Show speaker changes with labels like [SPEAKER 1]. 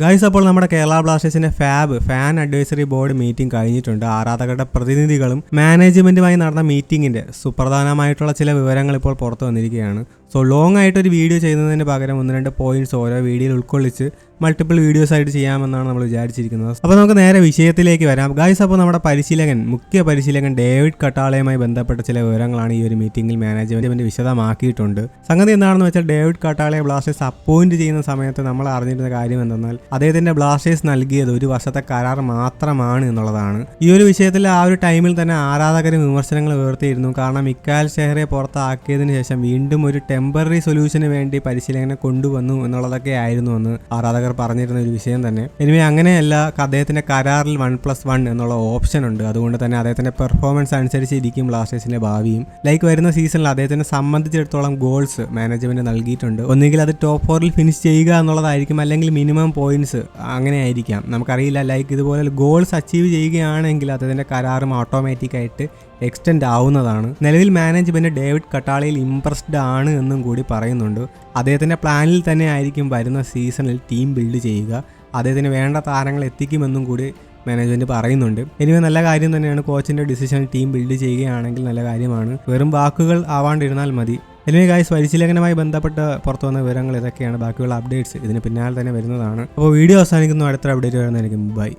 [SPEAKER 1] Guys അപ്പോൾ നമ്മുടെ കേരള ബ്ലാസ്റ്റേഴ്സിന്റെ fab fan advisory board meeting കഴിഞ്ഞിട്ടുണ്ട്. ആരാധകരുടെ പ്രതിനിധികളും മാനേജ്മെന്റുമായി നടന്ന മീറ്റിംഗിന്റെ സുപ്രധാനമായിട്ടുള്ള ചില വിവരങ്ങൾ ഇപ്പോൾ പുറത്തു വന്നിരിക്കുകയാണ്. സോ ലോങ് ആയിട്ട് ഒരു വീഡിയോ ചെയ്യുന്നതിന് പകരം ഒന്ന് രണ്ട് പോയിന്റ്സ് ഓരോ വീഡിയോയിൽ ഉൾക്കൊള്ളിച്ച് മൾട്ടിപ്പിൾ വീഡിയോസ് ആയിട്ട് ചെയ്യാമെന്നാണ് നമ്മൾ വിചാരിച്ചിരിക്കുന്നത്. അപ്പോൾ നമുക്ക് നേരെ വിഷയത്തിലേക്ക് വരാം. ഗായ്സ് അപ്പോൾ നമ്മുടെ പരിശീലകൻ മുഖ്യ പരിശീലകൻ ഡേവിഡ് കട്ടാളയുമായി ബന്ധപ്പെട്ട ചില വിവരങ്ങളാണ് ഈ ഒരു മീറ്റിംഗിൽ മാനേജ്മെന്റ് വിശദമാക്കിയിട്ടുണ്ട്. സംഗതി എന്താണെന്ന് വെച്ചാൽ ഡേവിഡ് കട്ടാളയെ ബ്ലാസ്റ്റേഴ്സ് അപ്പോയിന്റ് ചെയ്യുന്ന സമയത്ത് നമ്മൾ അറിഞ്ഞിരുന്ന കാര്യം എന്തെന്നാൽ അദ്ദേഹത്തിന്റെ ബ്ലാസ്റ്റേഴ്സ് നൽകിയത് ഒരു വർഷത്തെ കരാർ മാത്രമാണ് എന്നുള്ളതാണ്. ഈ ഒരു വിഷയത്തിൽ ആ ഒരു ടൈമിൽ തന്നെ ആരാധകരും വിമർശനങ്ങൾ ഉയർത്തിയിരുന്നു. കാരണം ഇക്കാൽ ഷെഹറെ പുറത്താക്കിയതിനു ശേഷം വീണ്ടും ഒരു ടെമ്പററി സൊല്യൂഷന് വേണ്ടി പരിശീലകനെ കൊണ്ടുവന്നു എന്നുള്ളതൊക്കെ ആയിരുന്നു എന്ന് ആരാധകർ പറഞ്ഞിരുന്ന ഒരു വിഷയം തന്നെ. എനിവേ അങ്ങനെയല്ല അദ്ദേഹത്തിന്റെ കരാറിൽ വൺ പ്ലസ് വൺ എന്നുള്ള ഓപ്ഷൻ ഉണ്ട്. അതുകൊണ്ട് തന്നെ അദ്ദേഹത്തിന്റെ പെർഫോമൻസ് അനുസരിച്ച് ഇരിക്കും ബ്ലാസ്റ്റേഴ്സിന്റെ ഭാവിയും. ലൈക്ക് വരുന്ന സീസണിൽ അദ്ദേഹത്തിനെ സംബന്ധിച്ചിടത്തോളം ഗോൾസ് മാനേജ്മെന്റ് നൽകിയിട്ടുണ്ട്. ഒന്നുകിൽ അത് ടോപ്പ് ഫോറിൽ ഫിനിഷ് ചെയ്യുക എന്നുള്ളതായിരിക്കും അല്ലെങ്കിൽ മിനിമം പോയിന്റ്സ് അങ്ങനെ ആയിരിക്കാം നമുക്കറിയില്ല ലൈക്ക് ഇതുപോലെ ഗോൾസ് അച്ചീവ് ചെയ്യുകയാണെങ്കിൽ അദ്ദേഹത്തിന്റെ കരാറും ഓട്ടോമാറ്റിക്കായിട്ട് എക്സ്റ്റെൻഡ് ആവുന്നതാണ്. നിലവിൽ മാനേജ്മെന്റ് ഡേവിഡ് കട്ടാളിയിൽ ഇംപ്രസ്ഡ് ആണ് എന്നും കൂടി പറയുന്നുണ്ട്. അദ്ദേഹത്തിന്റെ പ്ലാനിൽ തന്നെ ആയിരിക്കും വരുന്ന സീസണിൽ ടീം ബിൽഡ് ചെയ്യുക. അദ്ദേഹത്തിന് വേണ്ട താരങ്ങൾ എത്തിക്കുമെന്നും കൂടി മാനേജ്മെന്റ് പറയുന്നുണ്ട്. എനിവേ നല്ല കാര്യം തന്നെയാണ് കോച്ചിന്റെ ഡിസിഷൻ ടീം ബിൽഡ് ചെയ്യുകയാണെങ്കിൽ നല്ല കാര്യമാണ്. വെറും വാക്കുകൾ ആവാണ്ടിരുന്നാൽ മതി. എനിവേ ഗായ്സ് പരിശീലകനുമായി ബന്ധപ്പെട്ട് പുറത്തു വന്ന വിവരങ്ങൾ ഇതൊക്കെയാണ്. ബാക്കിയുള്ള അപ്ഡേറ്റ്സ് ഇതിന് പിന്നാലെ തന്നെ വരുന്നതാണ്. അപ്പോൾ വീഡിയോ അവസാനിക്കുന്നു. അടുത്ത അപ്ഡേറ്റ് വരുന്നതായിരിക്കും. ബൈ